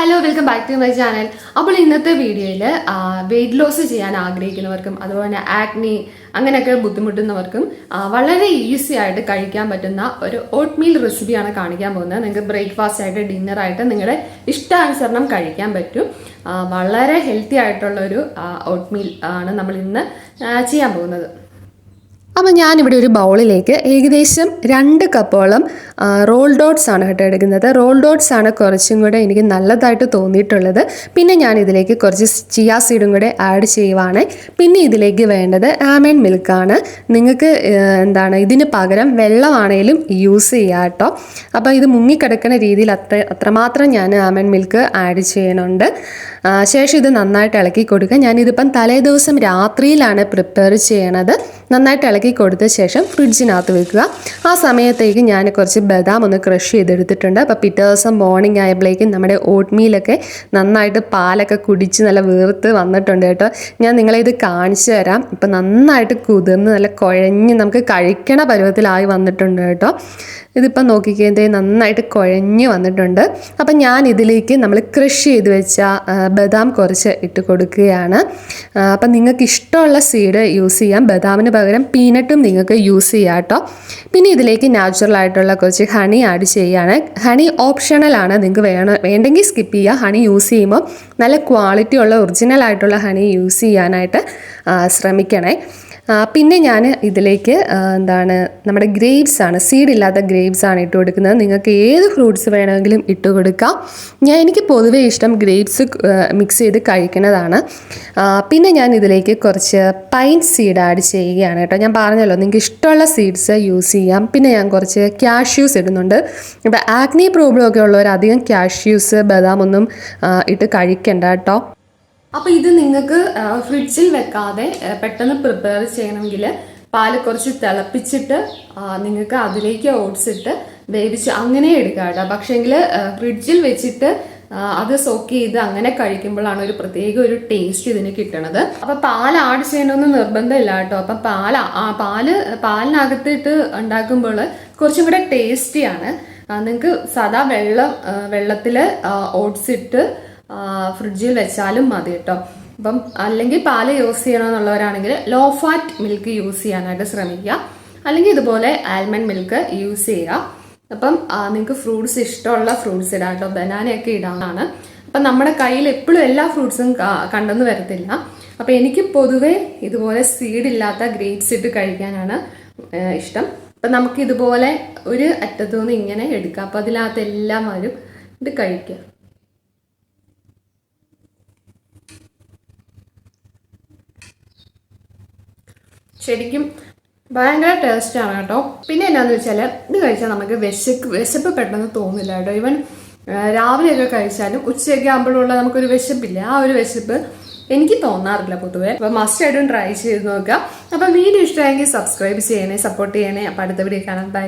Hello welcome back to my channel അപ്പോൾ ഇന്നത്തെ വീഡിയോയിൽ വെയിറ്റ് ലോസ് ചെയ്യാൻ ആഗ്രഹിക്കുന്നവർക്കും അതുപോലെ തന്നെ ആക്നി അങ്ങനെയൊക്കെ ബുദ്ധിമുട്ടുന്നവർക്കും വളരെ ഈസി ആയിട്ട് കഴിക്കാൻ പറ്റുന്ന ഒരു ഓട്ട് മീൽ റെസിപ്പിയാണ് കാണിക്കാൻ പോകുന്നത്. നിങ്ങൾക്ക് ബ്രേക്ക്ഫാസ്റ്റ് ആയിട്ട് ഡിന്നറായിട്ട് നിങ്ങളുടെ ഇഷ്ടാനുസരണം കഴിക്കാൻ പറ്റും. വളരെ ഹെൽത്തി ആയിട്ടുള്ളൊരു ഓട്ട് മീൽ ആണ് നമ്മൾ ഇന്ന് ചെയ്യാൻ പോകുന്നത്. അപ്പോൾ ഞാനിവിടെ ഒരു ബൗളിലേക്ക് ഏകദേശം രണ്ട് കപ്പോളം റോൾ ഡോട്ട്സ് ആണ് കേട്ടോ എടുക്കുന്നത്. റോൾ ഡോട്ട്സ് ആണ് കുറച്ചും കൂടെ എനിക്ക് നല്ലതായിട്ട് തോന്നിയിട്ടുള്ളത്. പിന്നെ ഞാൻ ഇതിലേക്ക് കുറച്ച് ചിയാ സീഡും കൂടെ ആഡ് ചെയ്യുവാണ്. പിന്നെ ഇതിലേക്ക് വേണ്ടത് ആമൻ മിൽക്കാണ് നിങ്ങൾക്ക് എന്താണ് ഇതിന് പകരം വെള്ളമാണേലും യൂസ് ചെയ്യാം കേട്ടോ. അപ്പോൾ ഇത് മുങ്ങിക്കിടക്കുന്ന രീതിയിൽ അത്ര അത്രമാത്രം ഞാൻ ആമൻ മിൽക്ക് ആഡ് ചെയ്യണുണ്ട് ശേഷം ഇത് നന്നായിട്ട് ഇളക്കി കൊടുക്കുക. ഞാനിതിപ്പം തലേ ദിവസം രാത്രിയിലാണ് പ്രിപ്പയർ ചെയ്യണത്. നന്നായിട്ട് ഇളക്കി കൊടുത്ത ശേഷം ഫ്രിഡ്ജിനകത്ത് വെക്കുക. ആ സമയത്തേക്ക് ഞാൻ കുറച്ച് ബദാം ഒന്ന് ക്രഷ് ചെയ്തെടുത്തിട്ടുണ്ട്. അപ്പോൾ പിറ്റേ ദിവസം മോർണിംഗ് ആയപ്പോഴേക്കും നമ്മുടെ ഓട്ട് മീലൊക്കെ നന്നായിട്ട് പാലൊക്കെ കുടിച്ച് നല്ല വീർത്ത് വന്നിട്ടുണ്ട് കേട്ടോ. ഞാൻ നിങ്ങളെ ഇത് കാണിച്ചു തരാം. ഇപ്പം നന്നായിട്ട് കുതിർന്ന് നല്ല കുഴഞ്ഞ് നമുക്ക് കഴിക്കണ പരുവത്തിലായി വന്നിട്ടുണ്ട് കേട്ടോ. ഇതിപ്പം നോക്കിക്കേ നന്നായിട്ട് കുഴഞ്ഞ് വന്നിട്ടുണ്ട്. അപ്പം ഞാൻ ഇതിലേക്ക് നമ്മൾ ക്രഷ് ചെയ്ത് വെച്ച ബദാം കുറച്ച് ഇട്ട് കൊടുക്കുകയാണ്. അപ്പം നിങ്ങൾക്ക് ഇഷ്ടമുള്ള സീഡ് യൂസ് ചെയ്യാം. ബദാമിന് പകരം പീനട്ടും നിങ്ങൾക്ക് യൂസ് ചെയ്യാം കേട്ടോ. പിന്നെ ഇതിലേക്ക് നാച്ചുറൽ ആയിട്ടുള്ള കുറച്ച് ഹണി ആഡ് ചെയ്യുകയാണ് ഹണി ഓപ്ഷണലാണ് നിങ്ങൾക്ക് വേണം വേണ്ടെങ്കിൽ സ്കിപ്പ് ചെയ്യുക ഹണി യൂസ് ചെയ്യുമ്പോൾ നല്ല ക്വാളിറ്റി ഉള്ള ഒറിജിനൽ ആയിട്ടുള്ള ഹണി യൂസ് ചെയ്യാനായിട്ട് ശ്രമിക്കണേ. പിന്നെ ഞാൻ ഇതിലേക്ക് എന്താണ് നമ്മുടെ ഗ്രേപ്സ് ആണ് സീഡ് ഇല്ലാത്ത ഗ്രേപ്സ് ആണ് ഇട്ട് കൊടുക്കുന്നത്. നിങ്ങൾക്ക് ഏത് ഫ്രൂട്ട്സ് വേണമെങ്കിലും ഇട്ട് കൊടുക്കാം. ഞാൻ എനിക്ക് പൊതുവേ ഇഷ്ടം ഗ്രേപ്സ് മിക്സ് ചെയ്ത് കഴിക്കുന്നതാണ്. പിന്നെ ഞാൻ ഇതിലേക്ക് കുറച്ച് പൈൻ സീഡ് ആഡ് ചെയ്യുകയാണ് കേട്ടോ. ഞാൻ പറഞ്ഞല്ലോ നിങ്ങൾക്ക് ഇഷ്ടമുള്ള സീഡ്സ് യൂസ് ചെയ്യാം. പിന്നെ ഞാൻ കുറച്ച് ക്യാഷ്യൂസ് ഇടുന്നുണ്ട്. ഇപ്പോൾ ആക്നി പ്രോബ്ലം ഒക്കെ ഉള്ളവർ അധികം ക്യാഷ്യൂസ് ബദാം ഒന്നും ഇട്ട് കഴിക്കണ്ട കേട്ടോ. അപ്പോൾ ഇത് നിങ്ങൾക്ക് ഫ്രിഡ്ജിൽ വെക്കാതെ പെട്ടെന്ന് പ്രിപ്പയർ ചെയ്യണമെങ്കിൽ പാൽ കുറച്ച് തിളപ്പിച്ചിട്ട് നിങ്ങൾക്ക് അതിലേക്ക് ഓട്സ് ഇട്ട് വേവിച്ച് അങ്ങനെ എടുക്കാം കേട്ടോ. പക്ഷേങ്കിൽ ഫ്രിഡ്ജിൽ വെച്ചിട്ട് അത് സോക്ക് ചെയ്ത് അങ്ങനെ കഴിക്കുമ്പോഴാണ് ഒരു പ്രത്യേക ഒരു ടേസ്റ്റ് ഇതിന് കിട്ടണത്. അപ്പൊ പാൽ ആഡ് ചെയ്യണമെന്ന് നിർബന്ധമില്ല കേട്ടോ. അപ്പൊ പാൽ ആ പാൽ പാലിനകത്തിട്ട് ഉണ്ടാക്കുമ്പോൾ കുറച്ചും കൂടെ ടേസ്റ്റിയാണ് നിങ്ങൾക്ക് സാധാ വെള്ളം വെള്ളത്തിൽ വെള്ളത്തിൽ ഓട്സ് ഇട്ട് ആ, ഫ്രിഡ്ജിൽ വെച്ചാലും മതി കേട്ടോ അപ്പം അല്ലെങ്കിൽ പാൽ യൂസ് ചെയ്യണമെന്നുള്ളവരാണെങ്കിൽ ലോ ഫാറ്റ് മിൽക്ക് യൂസ് ചെയ്യാനായിട്ട് ശ്രമിക്കുക. അല്ലെങ്കിൽ ഇതുപോലെ ആൽമണ്ട് മിൽക്ക് യൂസ് ചെയ്യുക. അപ്പം നിങ്ങൾക്ക് ഫ്രൂട്ട്സ് ഇഷ്ടമുള്ള ഫ്രൂട്ട്സ് ഇടാം കേട്ടോ ബനാനയൊക്കെ ഇടാനാണ് അപ്പം നമ്മുടെ കയ്യിൽ എപ്പോഴും എല്ലാ ഫ്രൂട്ട്സും കണ്ടെന്ന് വരത്തില്ല. അപ്പം എനിക്ക് പൊതുവേ ഇതുപോലെ സീഡ് ഇല്ലാത്ത ഗ്രേപ്സ് ഇട്ട് കഴിക്കാനാണ് ഇഷ്ടം. അപ്പം നമുക്ക് ഇതുപോലെ ഒരു അറ്റത്തു നിന്ന് ഇങ്ങനെ എടുക്കാം. അപ്പം അതിനകത്ത് എല്ലാം ഇത് കഴിക്കുക ശരിക്കും ഭയങ്കര ടേസ്റ്റാണ് കേട്ടോ. പിന്നെ എന്നാന്ന് വെച്ചാൽ ഇത് കഴിച്ചാൽ നമുക്ക് വിശക്ക് വിശപ്പ് പെട്ടെന്ന് തോന്നില്ല കേട്ടോ. ഈവൻ രാവിലെയൊക്കെ കഴിച്ചാലും ഉച്ചയൊക്കെ ആകുമ്പോഴുള്ള നമുക്കൊരു വിശപ്പില്ല. ആ ഒരു വിശപ്പ് എനിക്ക് തോന്നാറില്ല പൊതുവെ. അപ്പോൾ മസ്റ്റ് ആയിട്ടും ട്രൈ ചെയ്ത് നോക്കുക അപ്പം വീഡിയോ ഇഷ്ടമായെങ്കിൽ സബ്സ്ക്രൈബ് ചെയ്യണേ സപ്പോർട്ട് ചെയ്യണേ. അപ്പം അടുത്ത വീഡിയോ കാണാം. ബൈ